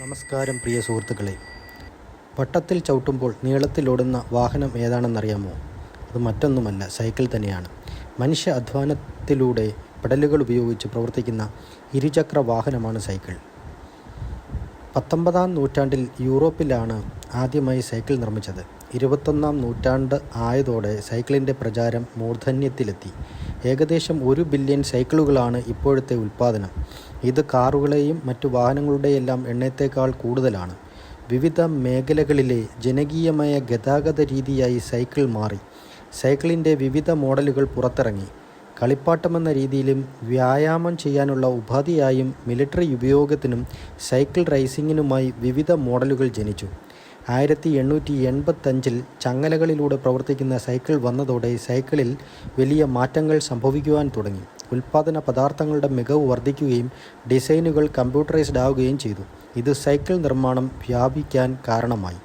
നമസ്കാരം പ്രിയ സുഹൃത്തുക്കളെ. വട്ടത്തിൽ ചവിട്ടുമ്പോൾ നീളത്തിലോടുന്ന വാഹനം ഏതാണെന്നറിയാമോ? അത് മറ്റൊന്നുമല്ല സൈക്കിൾ തന്നെയാണ്. മനുഷ്യ അധ്വാനത്തിലൂടെ പെഡലുകൾ ഉപയോഗിച്ച് പ്രവർത്തിക്കുന്ന ഇരുചക്ര വാഹനമാണ് സൈക്കിൾ. പത്തൊമ്പതാം നൂറ്റാണ്ടിൽ യൂറോപ്പിലാണ് ആദ്യമായി സൈക്കിൾ നിർമ്മിച്ചത്. ഇരുപത്തൊന്നാം നൂറ്റാണ്ട് ആയതോടെ സൈക്കിളിന്റെ പ്രചാരം മൂർധന്യത്തിലെത്തി. ഏകദേശം ഒരു ബില്യൺ സൈക്കിളുകളാണ് ഇപ്പോഴത്തെ ഉൽപ്പാദനം. ഇത് കാറുകളെയും മറ്റു വാഹനങ്ങളുടെയെല്ലാം എണ്ണത്തേക്കാൾ കൂടുതലാണ്. വിവിധ മേഖലകളിലെ ജനകീയമായ ഗതാഗത രീതിയായി സൈക്കിൾ മാറി. സൈക്കിളിന്റെ വിവിധ മോഡലുകൾ പുറത്തിറങ്ങി. കളിപ്പാട്ടമെന്ന രീതിയിലും വ്യായാമം ചെയ്യാനുള്ള ഉപാധിയായും മിലിറ്ററി ഉപയോഗത്തിനും സൈക്കിൾ റേസിങ്ങിനുമായി വിവിധ മോഡലുകൾ ജനിച്ചു. ആയിരത്തി എണ്ണൂറ്റി എൺപത്തഞ്ചിൽ ചങ്ങലകളിലൂടെ പ്രവർത്തിക്കുന്ന സൈക്കിൾ വന്നതോടെ സൈക്കിളിൽ വലിയ മാറ്റങ്ങൾ സംഭവിക്കുവാൻ തുടങ്ങി. ഉൽപ്പാദന പദാർത്ഥങ്ങളുടെ മികവ് വർദ്ധിക്കുകയും ഡിസൈനുകൾ കമ്പ്യൂട്ടറൈസ്ഡ് ആവുകയും ചെയ്തു. ഇത് സൈക്കിൾ നിർമ്മാണം വ്യാപിക്കാൻ കാരണമായി.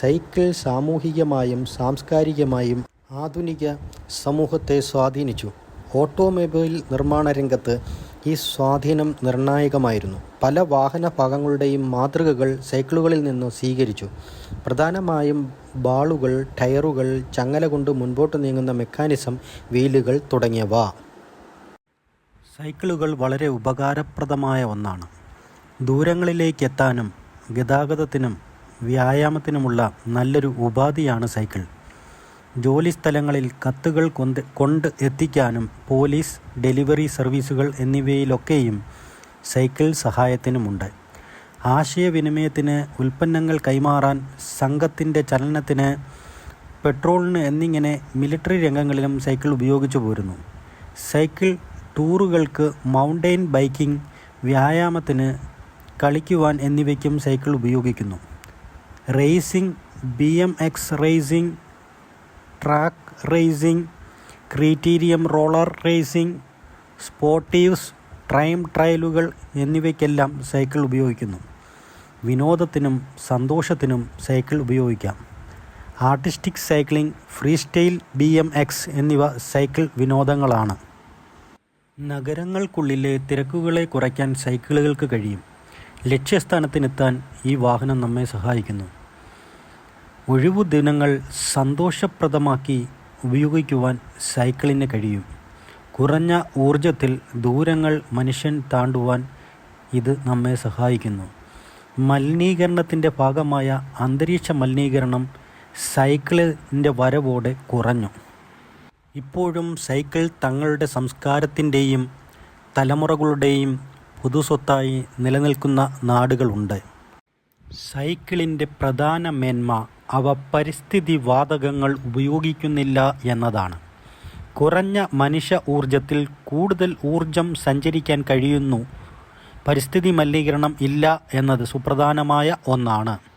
സൈക്കിൾ സാമൂഹികമായും സാംസ്കാരികമായും ആധുനിക സമൂഹത്തെ സ്വാധീനിച്ചു. ഓട്ടോമൊബൈൽ നിർമ്മാണ രംഗത്ത് ഈ സ്വാധീനം നിർണായകമായിരുന്നു. പല വാഹന ഭാഗങ്ങളുടെയും മാതൃകകൾ സൈക്കിളുകളിൽ നിന്ന് സ്വീകരിച്ചു. പ്രധാനമായും ബാളുകൾ ടയറുകൾ ചങ്ങല കൊണ്ട് മുൻപോട്ട് നീങ്ങുന്ന മെക്കാനിസം വീലുകൾ തുടങ്ങിയവ. സൈക്കിളുകൾ വളരെ ഉപകാരപ്രദമായ ഒന്നാണ്. ദൂരങ്ങളിലേക്ക് എത്താനും ഗതാഗതത്തിനും വ്യായാമത്തിനുമുള്ള നല്ലൊരു ഉപാധിയാണ് സൈക്കിൾ. ജോലിസ്ഥലങ്ങളിൽ കത്തുകൾ കൊണ്ട് കൊണ്ട് എത്തിക്കാനും പോലീസ് ഡെലിവറി സർവീസുകൾ എന്നിവയിലൊക്കെയും സൈക്കിൾ സഹായത്തിനുമുണ്ട്. ആശയവിനിമയത്തിന് ഉൽപ്പന്നങ്ങൾ കൈമാറാൻ സംഘത്തിന്റെ ചലനത്തിന് പെട്രോളിന് എന്നിങ്ങനെ മിലിറ്ററി രംഗങ്ങളിലും സൈക്കിൾ ഉപയോഗിച്ചു പോരുന്നു സൈക്കിൾ ടൂറുകൾക്ക് മൗണ്ടെയിൻ ബൈക്കിംഗ് വ്യായാമത്തിന് കളിക്കുവാൻ എന്നിവയ്ക്കും സൈക്കിൾ ഉപയോഗിക്കുന്നു. Racing B M X racing track racing criterium roller racing sportives ട്രൈം ട്രയലുകൾ എന്നിവയ്ക്കെല്ലാം സൈക്കിൾ ഉപയോഗിക്കുന്നു. വിനോദത്തിനും സന്തോഷത്തിനും സൈക്കിൾ ഉപയോഗിക്കാം. Artistic cycling free style B M X എന്നിവ സൈക്കിൾ വിനോദങ്ങളാണ്. നഗരങ്ങൾക്കുള്ളിലെ തിരക്കുകളെ കുറയ്ക്കാൻ സൈക്കിളുകൾക്ക് കഴിയും. ലക്ഷ്യസ്ഥാനത്തിനെത്താൻ ഈ വാഹനം നമ്മെ സഹായിക്കുന്നു. ഒഴിവു ദിനങ്ങൾ സന്തോഷപ്രദമാക്കി ഉപയോഗിക്കുവാൻ സൈക്കിളിന് കഴിയും. കുറഞ്ഞ ഊർജത്തിൽ ദൂരങ്ങൾ മനുഷ്യൻ താണ്ടുവാൻ ഇത് നമ്മെ സഹായിക്കുന്നു. മലിനീകരണത്തിന്റെ ഭാഗമായ അന്തരീക്ഷ മലിനീകരണം സൈക്കിളിന്റെ വരവോടെ കുറഞ്ഞു. ഇപ്പോഴും സൈക്കിൾ തങ്ങളുടെ സംസ്കാരത്തിന്റെയും തലമുറകളുടെയും പൊതുസ്വത്തായി നിലനിൽക്കുന്ന നാടുകളുണ്ട്. സൈക്കിളിന്റെ പ്രധാന മേന്മ അവ പരിസ്ഥിതി വാതകങ്ങൾ ഉപയോഗിക്കുന്നില്ല എന്നതാണ്. കുറഞ്ഞ മനുഷ്യ ഊർജത്തിൽ കൂടുതൽ ഊർജം സഞ്ചരിക്കാൻ കഴിയുന്നു. പരിസ്ഥിതി മലിനീകരണം ഇല്ല എന്നത് സുപ്രധാനമായ ഒന്നാണ്.